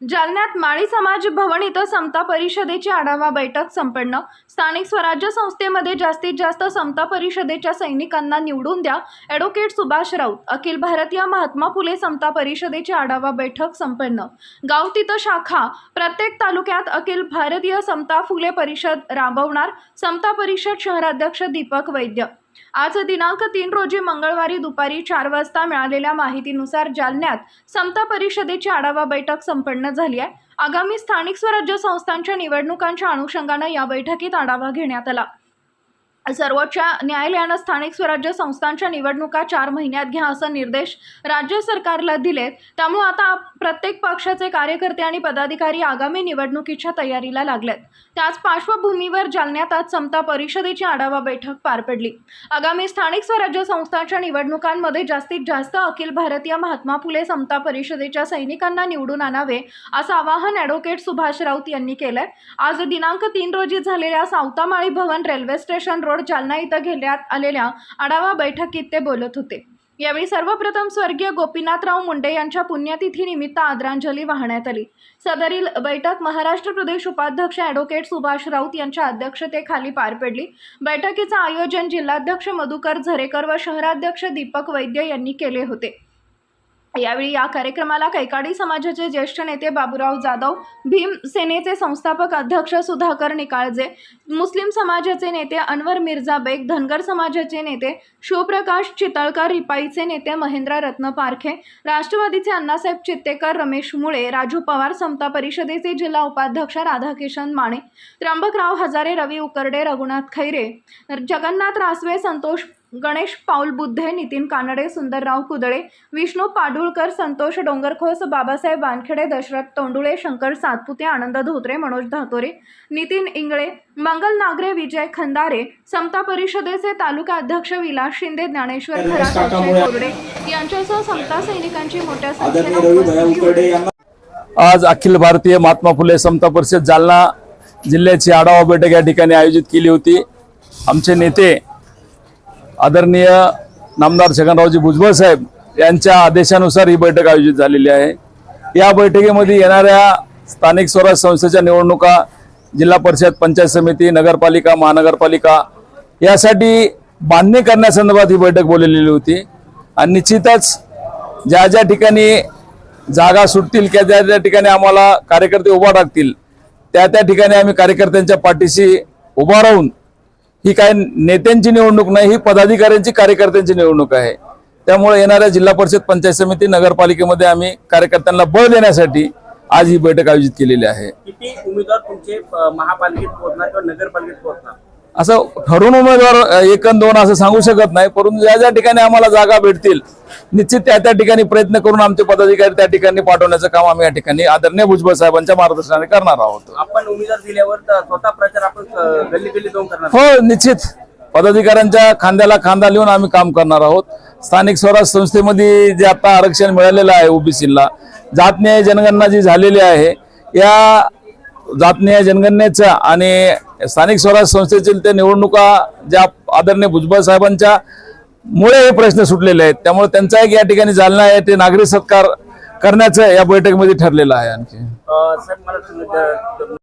जालन्यात माळी समाज भवन इथं समता परिषदेची आढावा बैठक संपन्न. स्थानिक स्वराज्य संस्थेमध्ये जास्तीत जास्त समता परिषदेच्या सैनिकांना निवडून द्या ॲडव्होकेट सुभाष राऊत. अखिल भारतीय महात्मा फुले समता परिषदेची आढावा बैठक संपन्न. गाव तिथं शाखा प्रत्येक तालुक्यात अखिल भारतीय समता फुले परिषद राबवणार समता परिषद शहराध्यक्ष दीपक वैद्य. आज दिनांक तीन रोजी मंगळवारी दुपारी चार वाजता मिळालेल्या माहितीनुसार जालन्यात समता परिषदेची आढावा बैठक संपन्न झाली आहे. आगामी स्थानिक स्वराज्य संस्थांच्या निवडणुकांच्या अनुषंगानं या बैठकीत आढावा घेण्यात आला. सर्वोच्च न्यायालयानं स्थानिक स्वराज्य संस्थांच्या निवडणुका चार महिन्यात घ्या असं निर्देश राज्य सरकारला दिलेत त्यामुळे आता प्रत्येक पक्षाचे कार्यकर्ते आणि पदाधिकारी आगामी निवडणुकीच्या तयारीला लागलेत. त्याच पार्श्वभूमीवर जालन्यात आज समता परिषदेची आढावा बैठक पार पडली. आगामी स्थानिक स्वराज्य संस्थांच्या निवडणुकांमध्ये जास्तीत जास्त अखिल भारतीय महात्मा फुले समता परिषदेच्या सैनिकांना निवडून आणावे असं आवाहन ॲडव्होकेट सुभाष राऊत यांनी केलंय. आज दिनांक तीन रोजी झालेल्या Savatamali Bhavan railway station road Jalna इथं घेण्यात आलेल्या आढावा बैठकीत ते बोलत होते. यावेळी सर्वप्रथम स्वर्गीय गोपीनाथराव मुंडे यांच्या पुण्यतिथीनिमित्त आदरांजली वाहण्यात आली. सदरील बैठक महाराष्ट्र प्रदेश उपाध्यक्ष ॲडव्होकेट सुभाष राऊत यांच्या अध्यक्षतेखाली पार पडली. बैठकीचं आयोजन जिल्हाध्यक्ष मधुकर झरेकर व शहराध्यक्ष दीपक वैद्य यांनी केले होते. यावेळी या कार्यक्रमाला कैकाडी समाजाचे ज्येष्ठ नेते बाबूराव जाधव भीम सेनेचे संस्थापक अध्यक्ष सुधाकर निकाळजे मुस्लिम समाजाचे नेते अनवर मिर्झा बेग धनगर समाजाचे नेते शिवप्रकाश चितळकर रिपाईचे नेते महेंद्र रत्न पारखे राष्ट्रवादीचे अण्णासाहेब चित्तेकर रमेश मुळे राजू पवार समता परिषदेचे जिल्हा उपाध्यक्ष राधाकिशन माने त्र्यंबकराव हजारे रवी उकरडे रघुनाथ खैरे जगन्नाथ रासवे संतोष गणेश पाऊल बुद्धे नितीन कानडे सुंदरराव कुदळे विष्णू पाडुळकर संतोष डोंगरखोस बाबासाहेब वानखेडे दशरथ तोंडुळे शंकर सातपुते आनंद धोत्रे मनोज धातोरे नितीन इंगळे मंगल नागरे विजय खंदारे समता परिषदेचे तालुका अध्यक्ष विलास शिंदे ज्ञानेश्वर खरात कोरडे यांच्यासह समता सैनिकांची मोठ्या संख्येने आज अखिल भारतीय महात्मा फुले समता परिषद जालना जिल्ह्याची आढावा बैठक या ठिकाणी आयोजित केली होती. आमचे नेते आदरणीय नामदार छगनरावजी भुजबळ साहेब यांच्या आदेशानुसार ही बैठक आयोजित झालेली आहे. या बैठकीमध्ये येणाऱ्या स्थानिक स्वराज्य संस्थेच्या निवडणुका जिल्हा परिषद पंचायत समिती नगरपालिका महानगरपालिका यासाठी बांधणी करण्यासंदर्भात ही बैठक बोललेली होती. आणि निश्चितच ज्या ज्या ठिकाणी जागा सुटतील किंवा ज्या ज्या ठिकाणी आम्हाला कार्यकर्ते उभा टाकतील त्या त्या ठिकाणी आम्ही कार्यकर्त्यांच्या पाठीशी उभा राहून ही काय नेत्यांची निवडणूक नाही ही पदाधिकाऱ्यांची कार्यकर्त्यांची निवडणूक आहे. त्यामुळे येणाऱ्या जिल्हा परिषद पंचायत समिती नगरपालिकेमध्ये आम्ही कार्यकर्त्यांना बळ देण्यासाठी आज ही बैठक आयोजित केलेली आहे. किती उमेदवार तुमचे महापालिकेत पोहोचणार किंवा नगरपालिकेत पोहोचणार? असं ठरून उमेदवार एक दोन असं सांगू शकत नाही परंतु ज्या ज्या ठिकाणी आम्हाला जागा भेटतील निश्चित त्या त्या ठिकाणी प्रयत्न करून आमचे पदाधिकारी त्या ठिकाणी पाठवण्याचं काम आम्ही या ठिकाणी आदरणीय भुजबळ साहेबांच्या मार्गदर्शनाने करणार आहोत. आपण उमेदवार दिल्यावर स्वतः प्रचार आपण अ, गल्ली गल्ली जाऊन करणार हो निश्चित. पदाधिकाऱ्यांच्या खांद्याला खांदा लिहून आम्ही काम करणार आहोत. स्थानिक स्वराज संस्थेमध्ये जे आता आरक्षण मिळालेलं आहे ओबीसीला जातन्याय जनगणना जी झालेली आहे या जातन्याय जनगणनेच्या आणि स्थानिक स्वराज संस्थेतील त्या निवडणुका ज्या आदरणीय भुजबळ साहेबांच्या मुळे हे प्रश्न सुटलेले आहेत. त्यामुळे त्यांचा एक या ठिकाणी जालना आहे ते नागरिक सत्कार करण्याचं या बैठकीमध्ये ठरलेलं आहे आणखी.